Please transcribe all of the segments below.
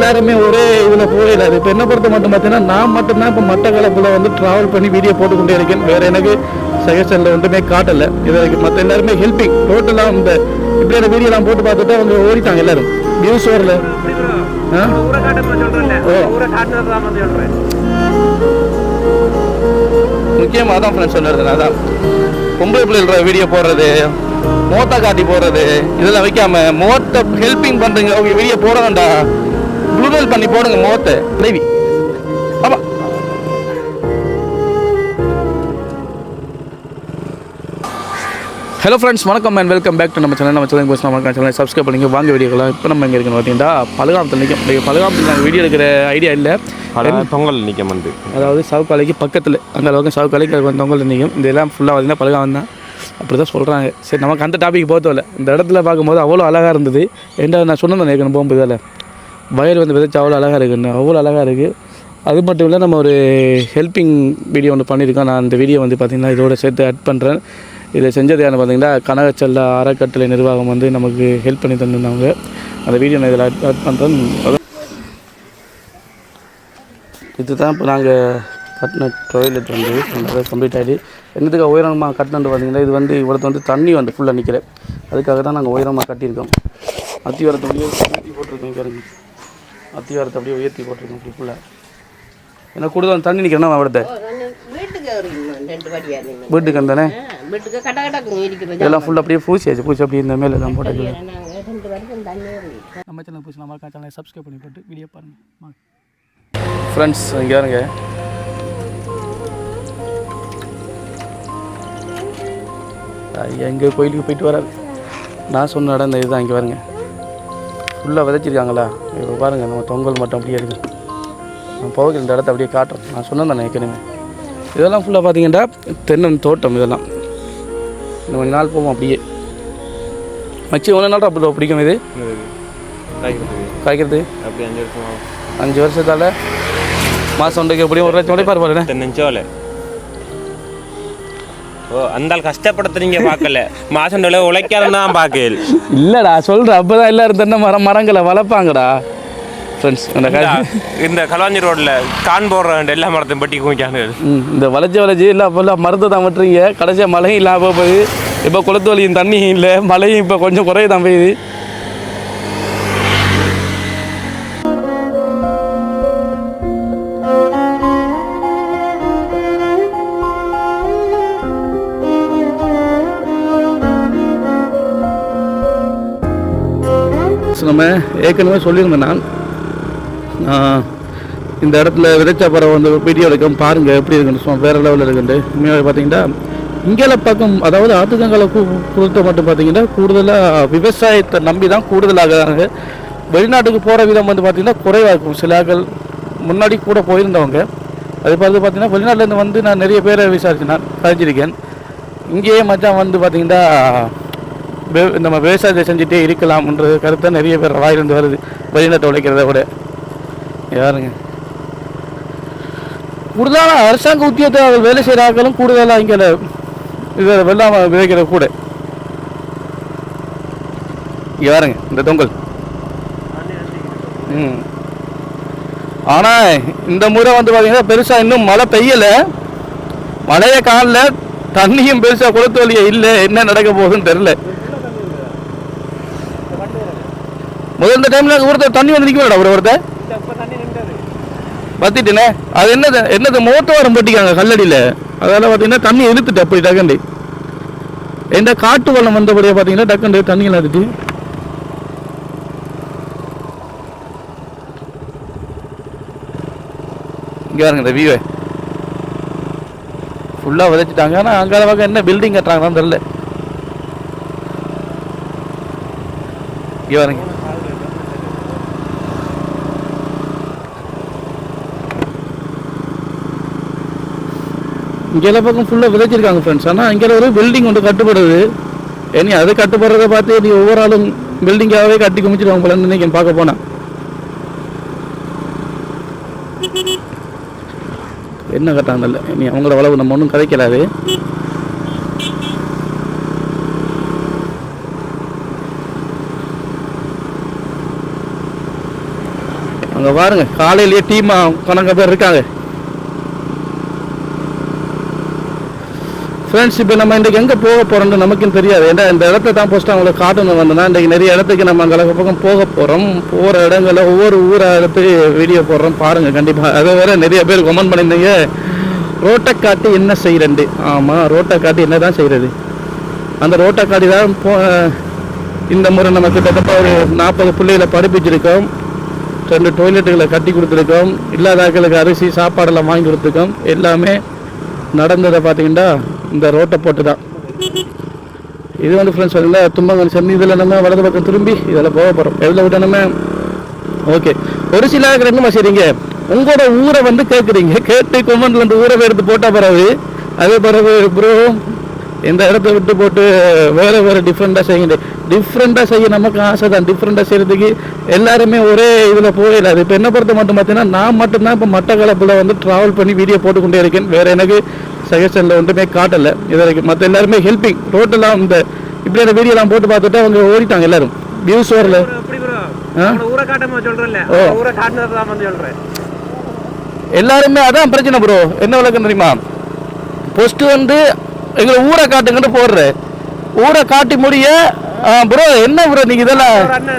எல்லாருமே ஒரே இதில் போயிடாது இப்போ என்ன பொறுத்த மட்டும் பார்த்தீங்கன்னா நான் மட்டும்தான் இப்போ மட்டக்களப்பில் வந்து ட்ராவல் பண்ணி வீடியோ போட்டுக்கொண்டே இருக்கேன். வேறு எனக்கு சஜஷனில் ஒன்றுமே காட்டலை. இதற்கு மற்ற எல்லாருமே ஹெல்ப்பிங் டோட்டலாக இந்த இப்படியான வீடியோலாம் போட்டு பார்த்துட்டு அவங்க ஓடிட்டாங்க எல்லாரும். நியூஸ் வரல முக்கியமாக தான் அதான் ஃப்ரெண்ட்ஸ் சொல்லுறது அதான். பொம்பளை பிள்ளைகள வீடியோ போடுறது மோட்டை காட்டி போடுறது இதெல்லாம் வைக்காம மோட்டை ஹெல்ப்பிங் பண்ணுறீங்க அவங்க வீடியோ போட ப்ளூடல் பண்ணி போடுங்க மோத்தை தேவி ஆமாம் ஹலோ ஃப்ரெண்ட்ஸ் வணக்கம் அண்ட் வெல்கம் பேக் டு நம்ம சேனல் நம்ம சேனல் பேசலாம் வணக்கம் சேனல் சப்ஸ்கிரைப் பண்ணிங்க. வாங்க வீடியோக்கலாம் இப்போ நம்ம எங்கே இருக்கணும் பார்த்தீங்கன்னா பலகாமத்தில் நிற்கும் இந்த பலகாமத்தில் நாங்கள் வீடியோ எடுக்கிற ஐடியா இல்லை. பல பொங்கல் நிற்க வந்து அதாவது சவுக்காலைக்கு பக்கத்தில் அந்த அளவுக்கு சவுக்காலைக்கு அது வந்தவங்க நிற்கும் இதெல்லாம் ஃபுல்லாக பார்த்தீங்கன்னா பழகம் தான். அப்படி தான் சொல்கிறாங்க சரி நமக்கு அந்த டாபிக் போத்தோல இந்த இடத்துல பார்க்கும்போது அவ்வளோ அழகாக இருந்தது. ஏன்டா நான் சொன்னேன் ஏற்கனவே போகும்போது அதில் வயல் வந்து விதைச்சு அவ்வளோ அழகாக இருக்குன்னு அவ்வளோ அழகாக இருக்குது அது மட்டும் இல்லை நம்ம ஒரு ஹெல்ப்பிங் வீடியோ ஒன்று பண்ணியிருக்கோம். நான் அந்த வீடியோ வந்து பார்த்திங்கன்னா இதோட சேர்த்து ஆட் பண்ணுறேன் இதை செஞ்சது யாருன்னு பார்த்தீங்கன்னா கனகச்சல்ல அறக்கட்டளை நிர்வாகம் வந்து நமக்கு ஹெல்ப் பண்ணி தந்திருந்தாங்க. அந்த வீடியோ நான் இதில் ஆட் ஆட் பண்ணுறேன் இதுதான் இப்போ நாங்கள் கட்டின டாய்லெட் வந்து நல்லா கம்ப்ளீட் ஆகிடு என்னதுக்கு உயரமாக கட்டினது பார்த்திங்கன்னா இது வந்து இவ்வளோ வந்து தண்ணி வந்து ஃபுல்லாக நிற்கிறேன் அதுக்காக தான் நாங்கள் உயரமாக கட்டியிருக்கோம். அத்தி அப்படியே உயர்த்தி போட்டிருக்கோம் பாருங்க. அத்திவாரத்தை அப்படியே உயர்த்தி போட்டிருக்கோம் அப்படி ஃபுல்லாக ஏன்னா கூடுதல் தண்ணி நிற்கிறேன்னா அவடத்தை வீட்டுக்கு வந்தானே? இதெல்லாம் ஃபுல்லாக அப்படியே பூசியாச்சு பூசி அப்படியே இந்த மேலே எல்லாம் போட்டு நாங்கள் ரெண்டு வருஷம் தண்ணி ஏறி நம்ம சேனல் பூசி நம்ம சேனலை சப்ஸ்கிரைப் பண்ணி போட்டு வீடியோ பாருங்கள் ஃப்ரெண்ட்ஸ் இங்கே பாருங்க. ஐயா எங்கே கோயிலுக்கு போயிட்டு வராரு. நான் சொன்ன இடம் இந்த இதுதான் இங்கே பாருங்க. ஃபுல்லாக விதைச்சிருக்காங்களா. இப்போ பாருங்கள் நம்ம தொங்கல் மட்டும் அப்படியே இருக்குது நான் போகிற இந்த இடத்த அப்படியே காட்டுறேன் நான் சொன்னேன் தானே ஏற்கனவே. இதெல்லாம் ஃபுல்லாக பார்த்தீங்கன்னா தென்னன் தோட்டம் இதெல்லாம். இன்னும் கொஞ்ச நாள் போவோம் அப்படியே. மச்சி ஒன்று நாள் அப்படி பிடிக்கும் இது? காய்க்கிறது. அப்படி அஞ்சு வருஷம். அஞ்சு வருஷத்தால் மாதம் ஒன்றைக்கு எப்படியும் ஒரு லட்சம் உடைப்பார் பாருண்ணே. தென்னஞ்சோலை. ஓ அந்த கஷ்டப்படுத்த நீங்க பார்க்கல. மாசம் உழைக்காதுன்னு தான் பார்க்கல இல்லைடா அப்போ தான் எல்லோரும் தென்னை மரம் மரங்களை வளர்ப்பாங்கடா. ஃப்ரெண்ட்ஸ் அந்த இந்த களவாஞ்சி ரோட்ல கான் போடுற எல்லா மரத்தையும் பட்டி குமிக்கானு இந்த வளைச்சி வளைச்சி இல்லை ஃபுல்லாக மருந்தை தான் விட்டுறீங்க. கடைசியாக மழையும் இல்லாமல் போகுது. இப்போ குளத்து வலியும் தண்ணியும் இல்லை மழையும் இப்போ கொஞ்சம் குறைய தான் பெய்யுது. நம்ம ஏற்கனவே சொல்லியிருந்தேன் நான் இந்த இடத்துல விதைச்ச பறவை வந்து வீடியோ எடுக்கும் பாருங்கள் எப்படி இருக்குன்னு சொன்ன வேறு லெவலில் இருக்குண்டு உண்மையாக பார்த்தீங்கன்னா இங்கே பக்கம் அதாவது ஆத்துக்கங்களை பொறுத்த மட்டும் பார்த்தீங்கன்னா கூடுதலாக விவசாயத்தை நம்பி தான் கூடுதலாகிறாங்க. வெளிநாட்டுக்கு போகிற விதம் வந்து பார்த்திங்கன்னா குறைவாக இருக்கும். சில முன்னாடி கூட போயிருந்தவங்க. அது பார்த்து பார்த்தீங்கன்னா வெளிநாட்டிலேருந்து வந்து நான் நிறைய பேரை விசாரிச்சு நான் கழிஞ்சிருக்கேன் இங்கேயே மச்சான் வந்து பார்த்திங்கன்னா நம்ம விவசாயத்தை செஞ்சுட்டே இருக்கலாம்ன்ற கருத்தை நிறைய பேர் வாயிலிருந்து வருது. வெளிநாட்டை உழைக்கிறத விட. யாருங்க? கூடுதலான அரசாங்க உத்தியோகத்தை அவர் வேலை செய்கிற ஆட்களும் கூடுதலாக இங்கே இதை வெள்ளாம விதைக்கிற கூட. இங்கே பாருங்க இந்த தொங்கல். ம். ஆனால் இந்த முறை வந்து பார்த்தீங்கன்னா பெருசாக இன்னும் மழை பெய்யலை. மழையை காலில் தண்ணியும் பெருசாக குளத்து வழியே இல்லை. என்ன நடக்க போகுதுன்னு தெரில முதல்ல இந்த டைம்ல ஒருத்தர் தண்ணி வந்து நிற்க ஒரு ஒருத்தர் பத்திட்டுனே? அது என்னது என்னது மோட்டோ வரம் போட்டிக்காங்க கல்லடியில். அதெல்லாம் பார்த்தீங்கன்னா தண்ணி இழுத்துட்டு அப்படி டக்குண்டு எந்த காட்டு வெள்ளம் வந்தபடியே பார்த்தீங்கன்னா டக்குண்டு தண்ணி இழுத்துட்டு இங்கே பாருங்க இந்த வியூவை ஃபுல்லாக விதைச்சிட்டாங்க. ஆனால் அங்கே பக்கம் என்ன பில்டிங் கட்டுறாங்கன்னு தெரில இங்கே பாருங்க. இங்கே எல்லா பக்கம் ஃபுல்லாக விதைச்சிருக்காங்க ஃப்ரெண்ட்ஸ் ஆனால் இங்கே ஒரு பில்டிங் ஒன்று கட்டுப்படுது. இனி அது கட்டுப்படுறத பார்த்து நீ ஒவ்வொரு ஆளும் பில்டிங்காகவே கட்டி குமிச்சிருவாங்க போலன்னு நினைக்கிறேன் பார்க்க போனேன் என்ன கட்டாங்க இல்லை? நீ அவங்கள வளவு நம்ம ஒன்றும் கதைக்கலாது. அங்கே பாருங்க காலையிலேயே டீமாக கணக்க பேர் இருக்காங்க. ஃப்ரெண்ட்ஸ் இப்போ நம்ம இன்றைக்கு எங்கே போக போகிறோம்னு நமக்கும் தெரியாது. ஏன்னா இந்த இடத்த தான் போஸ்ட்டு அவங்களுக்கு காட்டணும் வந்தோம்னா இன்றைக்கி நிறைய இடத்துக்கு நம்ம அங்கே பக்கம் போக போகிறோம் போகிற இடங்களில் ஒவ்வொரு ஊரை இடத்துக்கு வீடியோ போடுறோம். பாருங்கள் கண்டிப்பாக அதை வேறு நிறைய பேர் கமெண்ட் பண்ணியிருந்தீங்க. ரோட்டை காட்டி என்ன செய்கிறண்டு ஆமாம் ரோட்டை காட்டி என்ன தான் செய்கிறது அந்த ரோட்டை காட்டி தான் போ இந்த முறை நம்ம கிட்டத்தட்ட ஒரு நாற்பது பிள்ளைகளை படிப்பிச்சிருக்கோம். ரெண்டு டொய்லெட்டுகளை கட்டி கொடுத்துருக்கோம். இல்லாதாக்களுக்கு அரிசி சாப்பாடெல்லாம் வாங்கி கொடுத்துருக்கோம். எல்லாமே நடந்ததை பார்த்தீங்கன்னா இந்த ரோட்டை போட்டு தான். இது வந்து ஃப்ரெண்ட்ஸ் வரல தும்பங்கன் செம்மி இதில் நம்ம வலது பக்கம் திரும்பி இதில் போக போகிறோம் எவ்வளோ விட்டணுமே ஓகே ஒரு சில ஆட்கள் சரிங்க செய்றீங்க உங்களோட ஊரை வந்து கேட்குறீங்க கேட்டு கொமெண்ட்ல இந்த ஊரை எடுத்து போட்டால் பிறகு அதே பிறகு ப்ரோ இந்த இடத்த விட்டு போட்டு வேற வேற டிஃப்ரெண்டாக செய்யுங்க. டிஃப்ரெண்ட்டாக செய்ய நமக்கு ஆசை தான். டிஃப்ரெண்ட்டாக செய்கிறதுக்கு எல்லாருமே ஒரே இதில் போயிடாது இப்போ என்ன பொறுத்த மட்டும் பார்த்தீங்கன்னா நான் மட்டும்தான் இப்போ மட்டக்களப்பில் வந்து ட்ராவல் பண்ணி வீடியோ போட்டுக்கொண்டே இருக்கேன். வேறு எனக்கு சஜஷனில் ஒன்றுமே காட்டலை. இது வரைக்கும் மற்ற எல்லாருமே ஹெல்பிங் ரோட்டெல்லாம் இந்த இப்படியான வீடியோலாம் போட்டு பார்த்துட்டு அவங்க ஓடிட்டாங்க எல்லாரும். வியூஸ் வரல. எல்லாருமே அதான் பிரச்சனை ப்ரோ என்ன விளக்கம் தெரியுமா? ஃபர்ஸ்ட் வந்து எங்களை ஊரை காட்டுங்கன்னு போடுற. ஊரை காட்டி முடிய ப்ரோ என்ன ப்ரோ நீங்க இதெல்லாம்? அந்த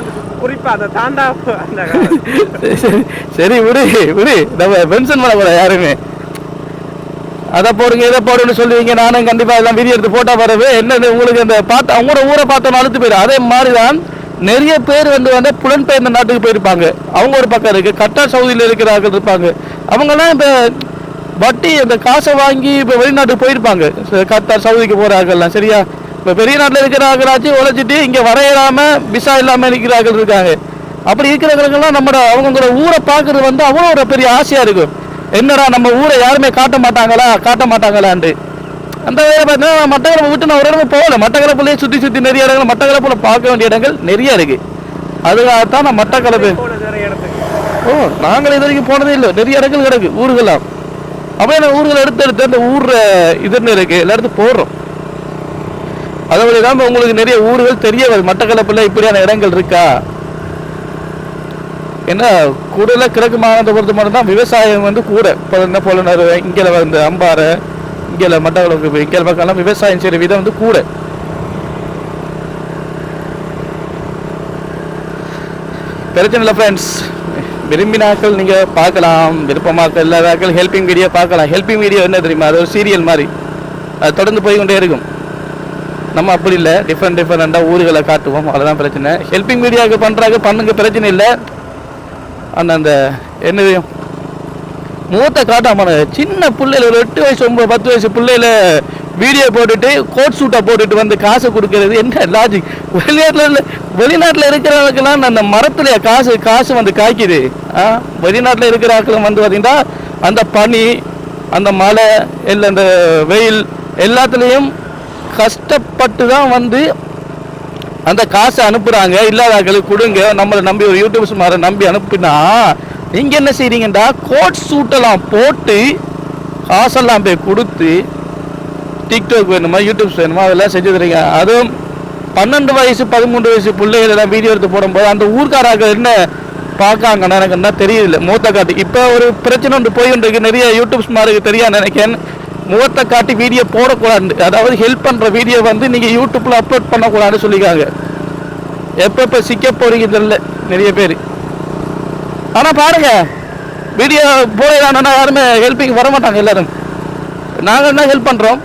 அந்த சரி, விடு விடு. நம்ம பென்ஷன் பண்ணக்கூடாது யாருமே. அதை போடுங்க இதை போடுன்னு சொல்லுவீங்க. நானும் கண்டிப்பா எல்லாம் வீடியோ எடுத்து போட்டா வரவே என்னது உங்களுக்கு அந்த பார்த்து அவங்களோட ஊரை பார்த்தோன்னு அழுத்து போயிடும். அதே மாதிரி தான் நிறைய பேர் வந்து வந்து புலன்பெயர்ந்த நாட்டுக்கு போயிருப்பாங்க. அவங்க ஒரு பக்கம் இருக்கு கட்டார் சவுதியில் இருக்கிறார்கள் இருப்பாங்க. அவங்கெல்லாம் இப்போ வட்டி அந்த காசை வாங்கி இப்போ வெளிநாட்டுக்கு போயிருப்பாங்க. ச- கத்தார் சவுதிக்கு போகிறார்கள்லாம் சரியா? இப்போ பெரிய நாட்டில் இருக்கிறாங்களாச்சும் உழைச்சிட்டு இங்கே வரையிடாம விசா இல்லாமல் இருக்கிறார்கள் இருக்காங்க. அப்படி இருக்கிறவங்களுக்கெல்லாம் நம்மளோட அவங்களோட ஊரை பார்க்கறது வந்து அவ்வளோ ஒரு பெரிய ஆசையாக இருக்கும். என்னடா நம்ம ஊரை யாருமே காட்ட மாட்டாங்களா? காட்ட மாட்டாங்களான்ட்டு அந்த வேலை பார்த்தீங்கன்னா மட்டக்களப்பை விட்டு நான் ஒரு இடமும் போகல. மட்டக்களப்புலேயே சுற்றி சுற்றி நிறைய இடங்கள் மட்டக்களப்புல பார்க்க வேண்டிய இடங்கள் நிறைய இருக்கு. அதுக்காகத்தான் நான் மட்டக்களப்பு ஓ நாங்கள் இது வரைக்கும் போனதே இல்லை. நிறைய இடங்கள் கிடக்கு ஊர்களாம் அப்படியே அந்த ஊர்களை எடுத்து எடுத்து அந்த ஊர் இதுன்னு இருக்கு. எல்லா இடத்துக்கும் போடுறோம். அதோட தான் உங்களுக்கு நிறைய ஊர்கள் தெரிய வருது. மட்டக்களப்பில் இப்படியான இடங்கள் இருக்கா? ஏன்னா கூடல கிழக்கு மாவட்டத்தை பொறுத்த மட்டும் தான் விவசாயம் வந்து கூட. இப்போ என்ன போல இங்கே வந்து அம்பாறை இங்கே மட்டக்களப்பு இங்கே பக்கம்லாம் விவசாயம் செய்கிற விதம் வந்து கூட. பிரச்சனை இல்லை ஃப்ரெண்ட்ஸ் விரும்பினாக்கள் நீங்கள் பார்க்கலாம் விருப்பமாக்கள் இல்லாதாக்கள் ஹெல்பிங் வீடியோ பார்க்கலாம். ஹெல்பிங் வீடியோ என்ன தெரியுமா? அது ஒரு சீரியல் மாதிரி. அது தொடர்ந்து போய்கொண்டே இருக்கும். நம்ம அப்படி இல்லை. டிஃப்ரெண்ட் டிஃப்ரெண்ட்டாக ஊர்களை காட்டுவோம். அவ்வளோதான் பிரச்சனை. ஹெல்பிங் வீடியோக்கு பண்ணுறாங்க பண்ணுங்க பிரச்சனை இல்லை. அந்த அந்த என்னது? மூத்த காட்டாமல் சின்ன பிள்ளைல ஒரு எட்டு வயசு ஒன்பது பத்து வயசு பிள்ளையில வீடியோ போட்டுட்டு கோட் சூட்டை போட்டுட்டு வந்து காசு கொடுக்கறது. என்ன லாஜிக் வெளிநாட்டில் வெளிநாட்டில் இருக்கிறவங்களுக்கெல்லாம் அந்த மரத்துல காசு காசு வந்து காய்க்குது. ஆ? வெளிநாட்டில் இருக்கிற ஆட்களும் வந்து பார்த்தீங்கன்னா அந்த பனி அந்த மழை இல்லை அந்த வெயில் எல்லாத்துலேயும் கஷ்டப்பட்டு தான் வந்து அந்த காசை அனுப்புறாங்க இல்லாதாக்களுக்கு கொடுங்க நம்மளை நம்பி ஒரு யூடியூப்ஸ் மாதிரி நம்பி அனுப்பினா நீங்கள் என்ன செய்றீங்கடா கோட் சூட்டெல்லாம் போட்டு காசெல்லாம் போய் கொடுத்து டிக்டாக் வேணுமா யூடியூப்ஸ் வேணுமா அதெல்லாம் செஞ்சு தரீங்க. அதுவும் பன்னெண்டு வயசு பதிமூன்று வயசு பிள்ளைகள் எல்லாம் வீடியோ எடுத்து போடும்போது அந்த ஊர்க்காராக்கள் என்ன பார்க்காங்கன்னா எனக்கு என்ன தெரியல மூத்த காட்டி. இப்போ ஒரு பிரச்சனை ஒன்று போயிட்டு இருக்கு நிறைய யூடியூப்ஸ் மாதிரி தெரியா நினைக்கிறேன். முகத்தை காட்டி வீடியோ போடக்கூடாது. அதாவது ஹெல்ப் பண்ணுற வீடியோ வந்து நீங்கள் யூடியூப்பில் அப்லோட் பண்ணக்கூடாதுன்னு சொல்லிக்காங்க எப்போ எப்போ சிக்க போகிறீங்க தெரியல நிறைய பேர். ஆனால் பாருங்கள் வீடியோ போயிடானா யாருமே ஹெல்ப்பிங் வர மாட்டாங்க எல்லாரும். நாங்கள் என்ன ஹெல்ப் பண்ணுறோம்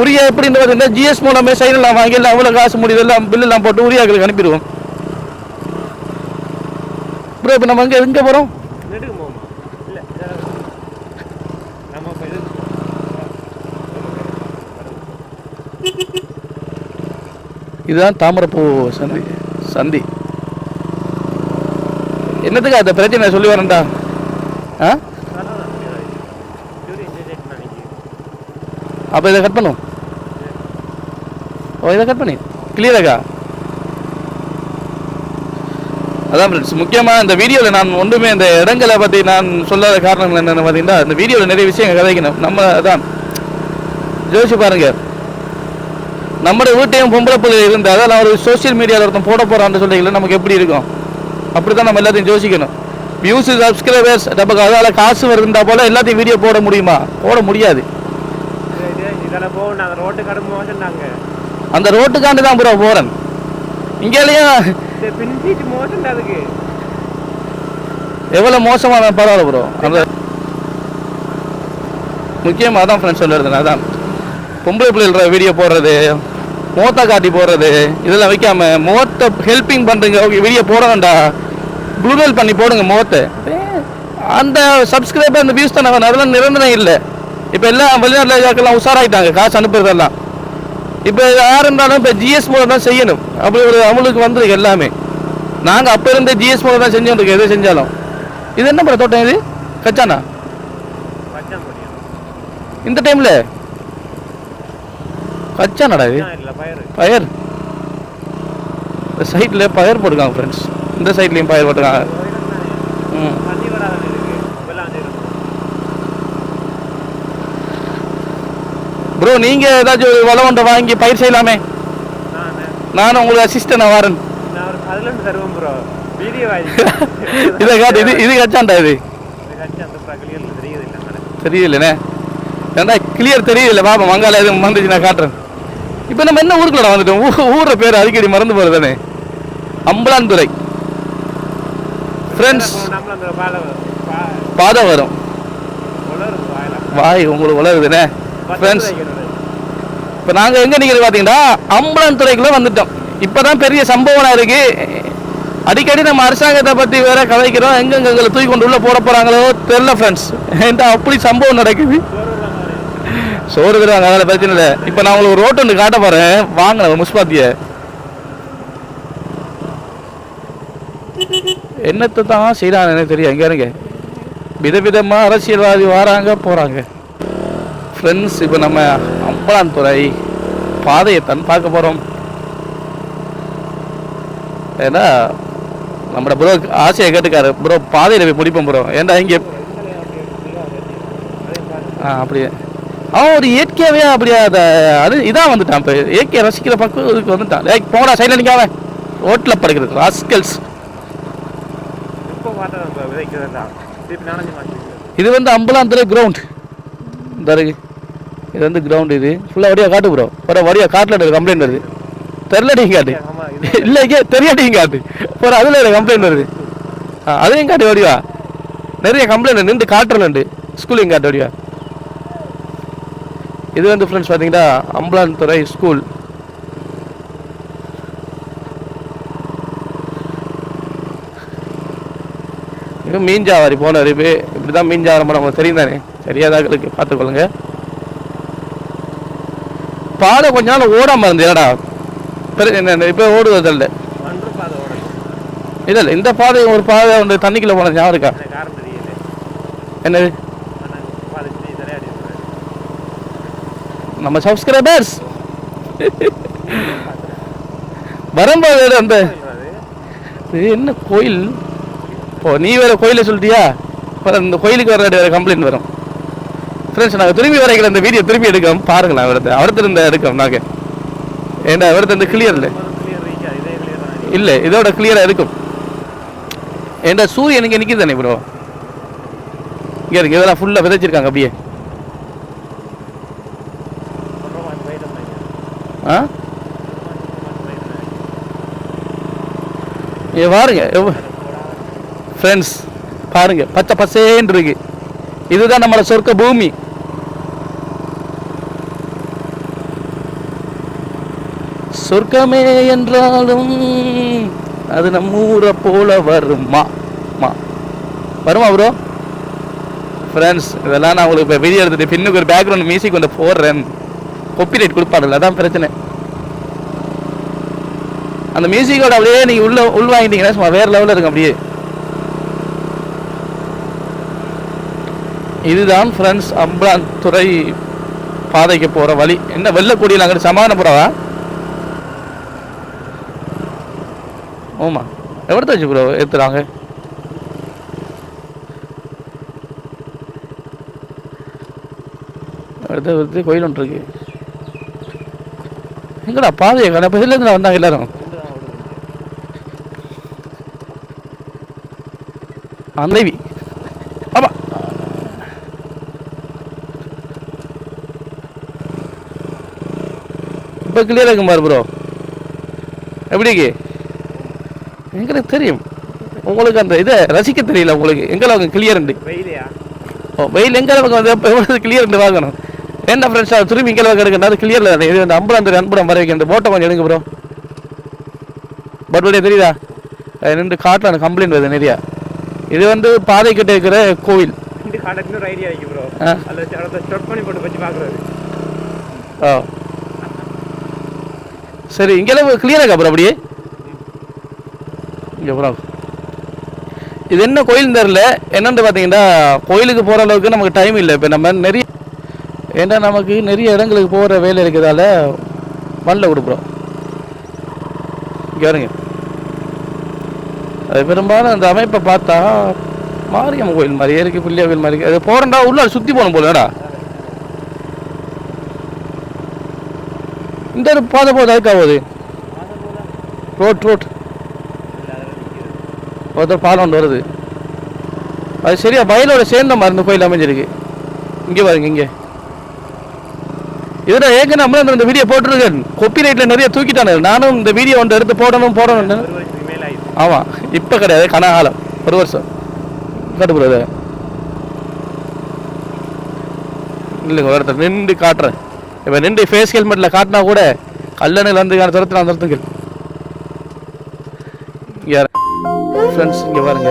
உரிய எப்படின்னு பார்த்தீங்கன்னா ஜிஎஸ் மூலமே சைனெல்லாம் வாங்கி எல்லாம் அவ்வளோ காசு முடியுது எல்லாம் பில்லெல்லாம் போட்டு உரியாக்களுக்கு அனுப்பிடுவோம். ப்ரோ இப்போ நம்ம எங்கே எங்கே போகிறோம் நெடுக்கு போமா இல்ல நம்ம இப்ப இது இதுதான் தாமரப்பூ சந்தி சந்தி. என்னத்துக்கு அந்த பிரச்சனை? சொல்லி வரேன்டா. ஆ? அப்போ இதை கட் பண்ணும். ஓ இதை கட் பண்ணி. கிளியராக்கா அதான் ஃப்ரெண்ட்ஸ் முக்கியமாக இந்த வீடியோவில் நான் ஒன்றுமே இந்த இடங்களை பற்றி நான் சொல்லாத காரணங்கள் என்னென்னு பார்த்தீங்கன்னா இந்த வீடியோவில் நிறைய விஷயங்கள் கதைக்கணும் நம்ம அதான் யோசிச்சு பாருங்க. நம்ம வீட்டையும் பொம்பளை பிள்ளை இருந்து அதெல்லாம் ஒரு சோசியல் மீடியாவில் ஒருத்தன் போட போகிறான்னு சொல்லிங்களா நமக்கு எப்படி இருக்கும்? அப்படி தான் நம்ம எல்லாத்தையும் யோசிக்கணும். வியூஸ் சப்ஸ்கிரைபர்ஸ் நமக்கு அதால் காசு வருதுன்றா போல எல்லாத்தையும் வீடியோ போட முடியுமா? போட முடியாது. அந்த ரோட்டுக்காண்டு தான் ப்ரோ போகிறேன் இங்கேலையும் எவ்வளோ மோசமான பரவாயில்ல ப்ரோ அந்த முக்கியமாக தான் ஃப்ரெண்ட்ஸ் சொல்லியிருந்தேன் அதான். பொம்பளை பிள்ளைகள வீடியோ போடுறது மோத்த காட்டி போடுறது இதெல்லாம் வைக்காம முகத்தை ஹெல்ப்பிங் பண்ணுறீங்க ஓகே வீடியோ போட வேண்டாம் ப்ளூவேல் பண்ணி போடுங்க முகத்தை. அந்த சப்ஸ்கிரைபர் அந்த வியூஸ் தானே அதெல்லாம் நிரந்தரம் இல்லை. இப்போ எல்லாம் வெளிநாட்டில் இருக்கலாம் உஷாராயிட்டாங்க காசு அனுப்புறதெல்லாம். இப்போ யார் இருந்தாலும் இப்போ ஜிஎஸ் மூலம் தான் செய்யணும். அப்படி ஒரு அமலுக்கு வந்திருக்கு எல்லாமே. நாங்கள் அப்போ இருந்தே ஜிஎஸ் மூலம் தான் செஞ்சோம் இருக்கோம் எது செஞ்சாலும். இது என்ன பண்ண தோட்டம் இது? கச்சானா? இந்த டைமில் கச்சானடா இது? பயிர் பயர்? இந்த சைடில் பயர் போட்டுருக்காங்க ஃப்ரெண்ட்ஸ் இந்த சைட்லேயும் பயர் போட்டுருக்காங்க. ம். ப்ரோ நீங்கள் ஏதாச்சும் ஒரு வளவண்டை வாங்கி பயிர் செய்யலாமே. நான். நானும் உங்களுக்கு அசிஸ்டன்ட் வரேன். இதை காட்டு இது இது கச்சான்டா இது? தெரியலண்ணே ஏன்டா கிளியர் தெரியல பாப்பா மங்கால எதுவும் வந்துச்சு நான் காட்டுறேன். இப்போ நம்ம என்ன ஊருக்குள்ள வந்துட்டோம்? ஊர பேர் அடிக்கடி மறந்து போகிறதானே அம்பலாந்துறை ஃப்ரெண்ட்ஸ் நம்மள பாதை வரும் வாய் உங்களுக்கு வளருதுண்ணே ஃப்ரெண்ட்ஸ் இப்போ நாங்கள் எங்கே நிற்கிறது பார்த்தீங்கன்னா அம்பலாந்துறைக்குள்ளே வந்துட்டோம். இப்போ தான் பெரிய சம்பவம் இருக்கு. அடிக்கடி நம்ம அரசாங்கத்தை பற்றி வேற கதைக்கிறோம். எங்கெங்க எங்களை தூக்கி கொண்டு உள்ள போட போகிறாங்களோ தெரில ஃப்ரெண்ட்ஸ் ஏன்டா அப்படி சம்பவம் நடக்குது? சோறு தருவாங்க அதெல்லாம் பிரச்சனை இல்லை. இப்போ நான் உங்களுக்கு ஒரு ரோட்டு ஒன்று காட்ட போகிறேன் வாங்க முஸ்பாத்திய. என்னத்தை தான் செய்கிறாங்க எனக்கு தெரியும். எங்கே இருங்க விதவிதமாக அரசியல்வாதி வராங்க போகிறாங்க ஃப்ரெண்ட்ஸ் இப்போ நம்ம அம்பலாந்துறை பாதையை தான் பார்க்க போகிறோம் ஏன்னா நம்மட ப்ரோ ஆசையை கேட்டுக்காரு. ப்ரோ பாதையில் போய் பிடிப்போம் ப்ரோ ஏன்டா இங்கே? ஆ அப்படியே. அவன் ஒரு இயற்கையாகவே அப்படியே அதை அது இதான் வந்துட்டான். இப்போ இயற்கையை ரசிக்கிற பக்கம் இதுக்கு வந்துட்டான். ஏய் போடா சைடில் நிற்காம ரோட்டில் படுக்கிறது ராஸ்கல்ஸ் இது வந்து அம்பலாந்துறை கிரவுண்ட் இருக்கு. இது வந்து கிரவுண்ட் இது. ஃபுல்லாக வடியா காட்டு ப்ரோ ஒரு வடியா காட்டில் கம்ப்ளைண்ட் வருது. தெரிலடிங்க காட்டு. இல்லை இங்கே தெரியாட்டிங்க காட்டு. ஒரு அதில் கம்ப்ளைண்ட் வருது. அதையும் காட்டு வடிவா. நிறைய கம்ப்ளைண்ட் நின்று காட்டுறலண்டு ஸ்கூலையும் காட்டு வடிவா. இது வந்து ஃப்ரெண்ட்ஸ் பார்த்தீங்கன்னா அம்பலாந்துறை ஸ்கூல் இது மீன்ஜாவாரி போனார் இப்போ இப்படி தான் மீன்ஜாவாரம் நமக்கு தெரியும் தானே தெரியாதாக்களுக்கு பார்த்துக்கொள்ளுங்க. பாதை கொஞ்ச நாள் ஓடாம இருந்து ஏடா என்ன இப்போ ஓடுவது இல்லை இல்லை இல்லை இந்த பாதை ஒரு பாதை ஒன்று தண்ணிக்குள்ள போன ஞாபகம் இருக்கா? என்னது ஆனால் பாதை சுற்றி சரியாடி நம்ம சப்ஸ்கிரைபர்ஸ் வரும்போது அந்த இது என்ன கோயில்? இப்போ நீ வேற கோயிலை சொல்லிட்டியா? அப்புறம் இந்த கோயிலுக்கு வர வேற கம்ப்ளைண்ட் வரும். ஃப்ரெண்ட்ஸ் நாங்கள் திரும்பி வரைக்கிற இந்த வீடியோ திரும்பி எடுக்கோம் பாருங்களேன் அவரது அவரத்து இருந்த எடுக்கோம் நாங்கள் ஏண்டா அவரது இந்த கிளியர் இல்லை? கிளியர் இல்லை இதோட கிளியராக இருக்கும் ஏண்டா சூரியன் இங்கே நிற்கிது தானே ப்ரோ இங்கே இருக்கு இதெல்லாம் ஃபுல்லாக விதைச்சிருக்காங்க அப்படியே அப்புறம் போயிட்டோம் ஆ இங்கே பாருங்க ஃப்ரெண்ட்ஸ் பாருங்க பச்சை பசேன்னு இருக்கு. இதுதான் நம்மளோட சொர்க்க பூமி. சொர்க்கமே என்றாலும் அது நம்ம ஊரை போல வருமா? மா. வருமா ப்ரோ ஃப்ரெண்ட்ஸ் இதெல்லாம் நான் உங்களுக்கு இப்போ வீடியோ எடுத்துட்டு பின்னுக்கு ஒரு பேக்ரவுண்ட் மியூசிக் வந்து போடுறேன். காப்பிரைட் கொடுப்பாங்கல்ல அதான் பிரச்சனை. அந்த மியூசிக்கோட அப்படியே நீங்க உள்ள உள் வாங்கிட்டீங்கன்னா சும்மா வேற லெவலில் இருக்கும் அப்படியே. இதுதான் ஃப்ரெண்ட்ஸ் அம்பலாந்துறை பாதைக்கு போற வழி. என்ன வெள்ளக்கூடியில் சமாதான சமாதானப்புறவா ஓமா எவ்வளோ வச்சு ப்ரோ ஏற்றுறாங்க அடுத்து கோயில் ஒன்று இருக்கு. எங்கடா பாதையை கடை இப்போ இதுலேருந்து வந்தாங்க எல்லாரும்? அந்தவி ஆமா. இப்போ கிளியராக இருக்கும் பாரு ப்ரோ எப்படி இருக்கு? எங்களுக்கு தெரியும். உங்களுக்கு அந்த இதை ரசிக்க தெரியல உங்களுக்கு. எங்களை கிளியர் உண்டு வெயிலையா ஓ வெயில் எங்கே அளவுக்கு வந்து கிளியர் வாங்கணும்? என்ன ஃப்ரெண்ட்ஸாக திரும்பி இங்கே எடுக்கணும் அது கிளியரில் தானே இது அந்த அம்புலம் அந்த அன்புலம் வர வைக்க இந்த போட்டோ கொஞ்சம் எடுங்க ப்ரோ பட் தெரியுதா? நின்று காட்டில் கம்ப்ளைண்ட் வருது நிறையா. இது வந்து பாதை கிட்ட இருக்கிற கோவில். ஆ. சரி இங்கே அளவு கிளியராக இருக்கா ப்ரோ அப்படியே? இங்கே ப்ரோ இது என்ன கோயில் தெரில என்னன்னு பார்த்தீங்கன்னா கோயிலுக்கு போகிற அளவுக்கு நமக்கு டைம் இல்லை. இப்போ நம்ம நிறைய ஏன்னா நமக்கு நிறைய இடங்களுக்கு போகிற வேலை இருக்கிறதால மண்ணில் கொடுக்குறோம் இங்கே வருங்க. அது பெரும்பாலும் அந்த அமைப்பை பார்த்தா மாரியம்மன் கோயில் மாதிரி இருக்கு பிள்ளையா கோயில் மாதிரி இருக்கு அது போகிறண்டா உள்ள சுற்றி போகணும் போலடா இந்த ஒரு பாதை போகுது அதுக்கா போகுது? Road road. ஒருத்தர் பாலம் ஒன்று வருது. அது சரியா வயலோட சேர்ந்த இந்த கோயில் அமைஞ்சிருக்கு. இங்கே பாருங்க இங்கே. இதில் ஏற்கனவே நம்மளும் இந்த வீடியோ போட்டிருக்கேன் கொப்பி ரைட்டில் நிறைய தூக்கிட்டானு. நானும் இந்த வீடியோ ஒன்று எடுத்து போடணும் ஆயிடுச்சு. ஆமாம் இப்போ கிடையாது கனகாலம் ஒரு வருஷம். கட்டுப்படுறது இல்லைங்க ஒரு இடத்துல நின்று காட்டுறேன். இப்போ நின்று ஃபேஸ் ஹெல்மெட்டில் காட்டினா கூட கல்லணையில் வந்து துரத்தில் அந்த துரத்துங்கள் ஃப்ரெண்ட்ஸ் இங்கே பாருங்க.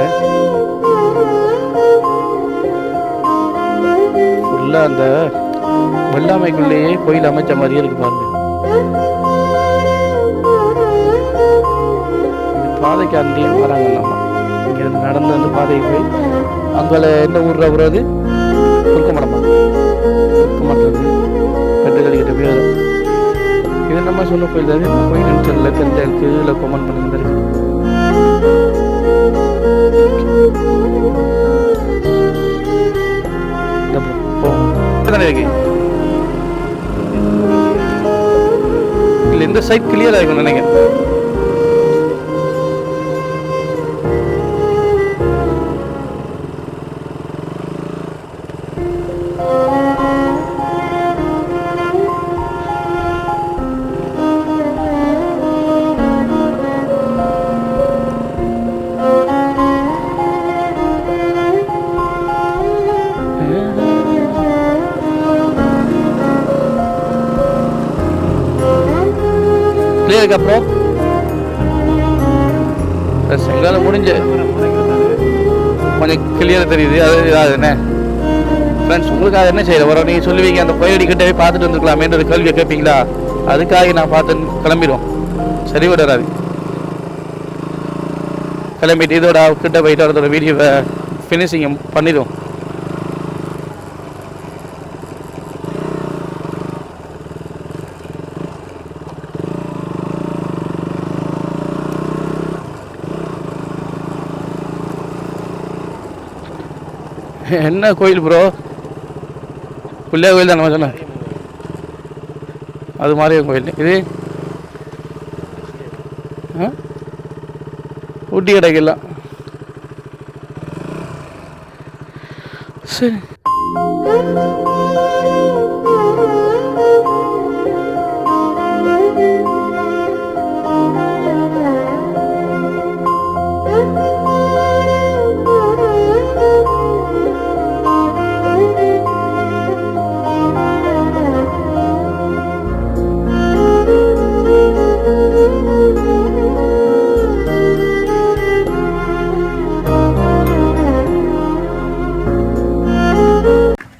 ஃபுல்லாக அந்த வெள்ளாமைக்குள்ளேயே கோயில் அமைச்ச மாதிரியே இருக்கு பாருங்க. பாதைக்கு அங்கேயும் வராங்க நம்ம. இங்கேருந்து நடந்து அந்த பாதைக்கு போய் அங்கே என்ன ஊர் வருது குறுக்கமடமா. குறுக்கமடத்துலேருந்து பெட்டுகளிக்கிட்ட போய் வரும். இது நம்ம சொல்ல கோயில் தான்? இந்த கோயில் தெரியல தெரியல கீழே கொமெண்ட் பண்ணியிருந்தாரு இந்த இருக்கு? இல்லை இந்த சைட் கிளியராக இருக்கும்னு நினைக்கிறேன். கிளியருக்கு அப்புறம் செங்கால முடிஞ்சு கொஞ்சம் கிளியராக தெரியுது. அது இதாக என்ன? ஃப்ரெண்ட்ஸ் உங்களுக்கு அது என்ன செய்யல வரோம் நீங்கள் சொல்லுவீங்க அந்த கோயிலடி கிட்ட பார்த்துட்டு வந்துருக்கலாமேன்ற ஒரு கேள்வியை கேட்பீங்களா? அதுக்காக நான் பார்த்து கிளம்பிடுவோம். சரி வராது கிளம்பிட்டு இதோட கிட்ட போயிட்டு அதோட வீடியோவை ஃபினிஷிங் பண்ணிடுவோம். என்ன கோயில் ப்ரோ பிள்ளையார் கோயில் தான் நம்ம சொன்ன அது மாதிரி கோயில். இது? ஆ? ஊட்டி கிடைக்கலாம் சரி.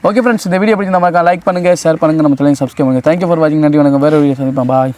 ஓகே ஃப்ரெண்ட்ஸ் இந்த வீடியோ பிடிச்சிருந்தா நம்ம லைக் பண்ணுங்கள் ஷேர் பண்ணுங்கள் நம்ம தலையும் சப்ஸ்கிரைப் பண்ணுங்கள் தேங்க்யூ ஃபார் வாட்சிங் நன்றி வணக்கம். வேறு வீடியோ சந்திப்பேன் பாய்